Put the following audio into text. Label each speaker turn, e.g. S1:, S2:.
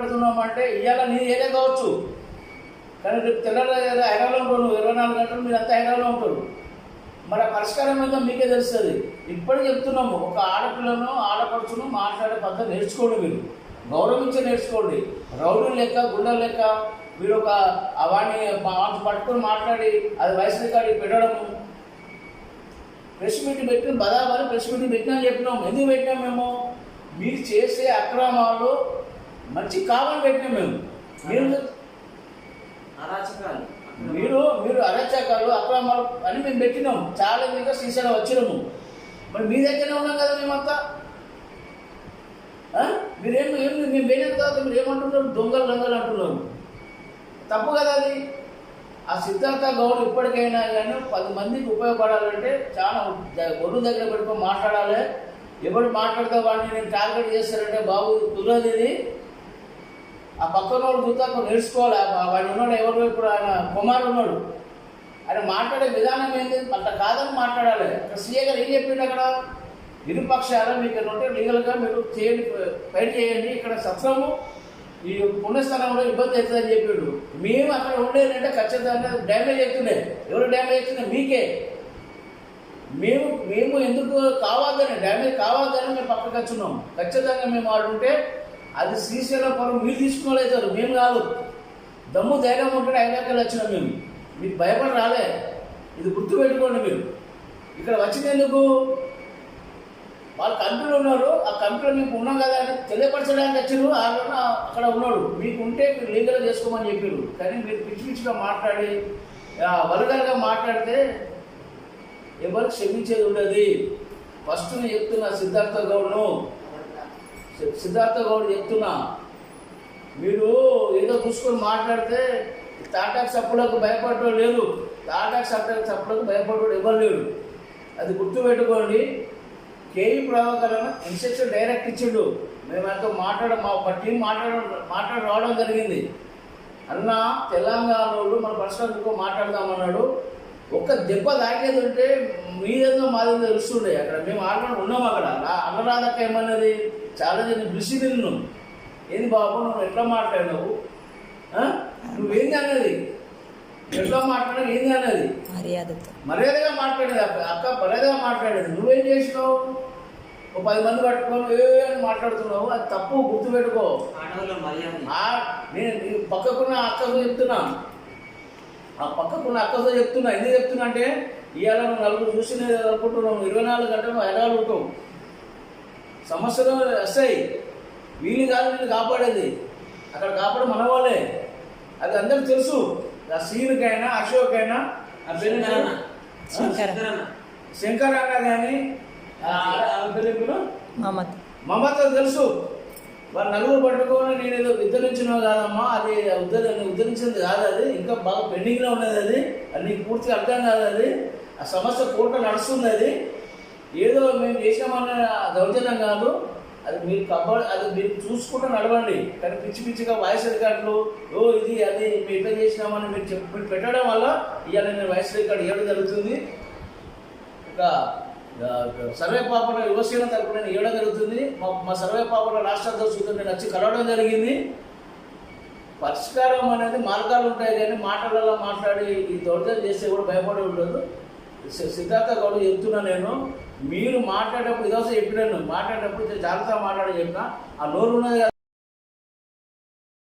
S1: పెడుతున్నాం అంటే ఇవాళ నీ ఏరియా కావచ్చు. కానీ రేపు తెల్లారి హైదరాబాద్లో ఉంటావు నువ్వు ఇరవై నాలుగు గంటలు మీరు అంతా హైదరాబాద్లో ఉంటారు. మరి ఆ పరిష్కారం మీద మీకే తెలుస్తుంది. ఇప్పటికి చెప్తున్నాము ఒక ఆడపిల్లను ఆడపడుచును మాట్లాడే పద్ధతి నేర్చుకోండి మీరు. గౌరవించి నేర్చుకోండి. రౌడీ లెక్క గుండె లెక్క మీరు ఒక వాడిని మా- పట్టుకొని మాట్లాడి అది వయసు రికార్డు పెట్టడము. ప్రెస్ మీటింగ్ పెట్టిన బదాబరి ప్రెస్ మీటింగ్ పెట్టినా చెప్పినాం ఎందుకు పెట్టినాం మేము? మీరు చేసే అక్రమాలు మంచి కావాలని పెట్టినాం మేము. మీరు
S2: అరాచకాలు.
S1: మీరు మీరు అరచకాలు అక్రమాలు అని మేము పెట్టినాం. ఛాలెంజ్గా శ్రీశైలం వచ్చినాము. మరి మీ దగ్గరనే ఉన్నాం కదా మేమంతా? మీరేం ఏం మేము పోయిన తర్వాత మీరు ఏమంటున్నారు? దొంగలు దొంగలు అంటున్నారు. తప్పు కదా అది. ఆ సిద్ధార్థ గౌడ్ ఇప్పటికైనా కానీ పది మందికి ఉపయోగపడాలంటే చాలా ఒడ్డు దగ్గర పెట్టుకొని మాట్లాడాలి. ఎవరు మాట్లాడితే వాడిని నేను టార్గెట్ చేస్తారంటే బాబు కుదరదు ఇది. ఆ పక్కన వాళ్ళు చూస్తే నేర్చుకోవాలి. ఆ వాడు ఉన్నాడు ఎవరు ఇప్పుడు ఆయన కుమార్ ఉన్నాడు. ఆయన మాట్లాడే విధానం ఏంది? అంత కాదని మాట్లాడాలి. సీఏ గారు ఏం చెప్పిండు అక్కడ? ఇరుపక్షాల మీకు ఉంటే లీగల్గా మీరు చేయండి ఫైట్ చేయండి. ఇక్కడ సత్రము ఈ పుణ్యస్థానంలో ఇబ్బంది అవుతుందని చెప్పిండు. మేము అక్కడ ఉండేదంటే ఖచ్చితంగా డ్యామేజ్ అవుతుండే. ఎవరు డ్యామేజ్ అవుతుండే? మీకే. మేము మేము ఎందుకు కావాలని డ్యామేజ్ కావాలని మేము పక్కకి వచ్చున్నాం ఖచ్చితంగా మేము ఆడుంటే అది శ్రీశైలం పొలం మీరు తీసుకుని మేము కాదు. దమ్ము ధైర్యం ఉంటే ఐదాకలు వచ్చినాం మేము. మీకు భయపడి రాలే. ఇది గుర్తుపెట్టుకోండి మీరు. ఇక్కడ వచ్చింది ఎందుకు? వాళ్ళు కంపెనీలు ఉన్నారు. ఆ కంపెనీలో మీకు ఉన్నాం కదా అని తెలియపరచడానికి వచ్చారు. ఆయన అక్కడ ఉన్నాడు. మీకు ఉంటే మీరు లీగల్గా చేసుకోమని చెప్పారు. కానీ మీరు పిచ్చి పిచ్చిగా మాట్లాడి వల్గర్గా మాట్లాడితే ఎవరు క్షమించేది ఉండదు. ఫస్ట్ నేను చెప్తున్నా సిద్ధార్థ గౌడ్ను సిద్ధార్థ గౌడ్ చెప్తున్నా. మీరు ఏదో చూసుకొని మాట్లాడితే తాటాకు సప్పులకు భయపడటం లేదు. తాటాకు సప్పులకు సప్పులకు భయపడటం ఎవరు లేడు అది గుర్తుపెట్టుకోండి. కేవీ ప్రభాకరన్ ఇన్స్ట్రక్షన్ డైరెక్ట్ ఇచ్చిండు. మేము ఎంతో మాట్లాడ మా టీం మాట్లాడ మాట్లాడ రావడం జరిగింది. అన్న తెలంగాణలో మన పర్సనల్తో మాట్లాడదామన్నాడు. ఒక్క దెబ్బ తాకేది ఉంటే మీదేదో మాదేదో తెలుస్తుండే. అక్కడ మేము ఆల్రెడీ ఉన్నాం అక్కడ. అన్నరాధక్క ఏమన్నది? చాలా నేను దృష్టి నిన్ను. ఏంది బాబు నువ్వు ఎట్లా మాట్లాడినావు? నువ్వేంది అన్నది ఎట్లా మాట్లాడినావు? ఏంది అన్నది
S3: మర్యాదతో.
S1: మర్యాదగా మాట్లాడేది అక్క అక్క మర్యాదగా మాట్లాడేది. నువ్వేం చేసినావు? ఒక పది మంది పట్టుకొని ఏ అని మాట్లాడుతున్నావు. అది తప్పు గుర్తుపెట్టుకో.
S2: మర్యాద.
S1: నేను పక్కకున్న అక్కతో చెప్తున్నా. ఆ పక్కకున్న అక్కతో చెప్తున్నా. ఎందుకు చెప్తున్నా అంటే ఇవాళ నువ్వు నలుగురు చూసి నేను అనుకుంటున్నావు. ఇరవై నాలుగు గంటలు హైదరాబాద్ ఉంటావు. సమస్యలు వస్తాయి. వీళ్ళు కాదు వీళ్ళు కాపాడేది. అక్కడ కాపాడు మన వాళ్ళే అది అందరికి తెలుసు. ఆ సీనుకైనా అశోక్ అయినా ఆ పేరు.
S3: శంకర.
S1: అన్న కానీ పేరు?
S3: మమత.
S1: మమత తెలుసు. వాళ్ళు నలుగురు పట్టుకొని నేను ఏదో ఉద్ధరించినావు కాదమ్మా అది ఉద్ధరి ఉద్ధరించింది కాదు అది. ఇంకా బాగా పెండింగ్లో ఉన్నది అది. అది నీకు పూర్తిగా అర్థం కాదు అది. ఆ సమస్య కోర్టు నడుస్తుంది అది. ఏదో మేము చేసామన్న దౌర్జన్యం కాదు. అది మీరు కబడ్ అది మీరు చూసుకుంటూ నడవండి. కానీ పిచ్చి పిచ్చిగా వాయిస్ రికార్డులు ఓ ఇది అది మేము ఇట్లా చేసినామని మీరు చెప్పి మీరు పెట్టడం వల్ల ఇవాళ నేను వాయిస్ రికార్డు ఏడు జరుగుతుంది. ఇంకా సర్వే పాపన యువసేన తరపున నేను ఏడో జరుగుతుంది. మా మా సర్వే పాపన రాష్ట్ర అధ్యక్షులతో నేను వచ్చి కలవడం జరిగింది. పరిష్కారం అనేది మార్గాలు ఉంటాయి కానీ మాటలలో మాట్లాడి ఈ దౌర్జన్యం చేస్తే కూడా భయపడి ఉండదు సిద్ధార్థ గౌడ్ చెప్తున్నా నేను మీరు మాట్లాడేటప్పుడు ఇదోసం చెప్పినాను మాట్లాడేటప్పుడు జాగ్రత్తగా మాట్లాడని చెప్పిన ఆ నోరు ఉన్నది కదా.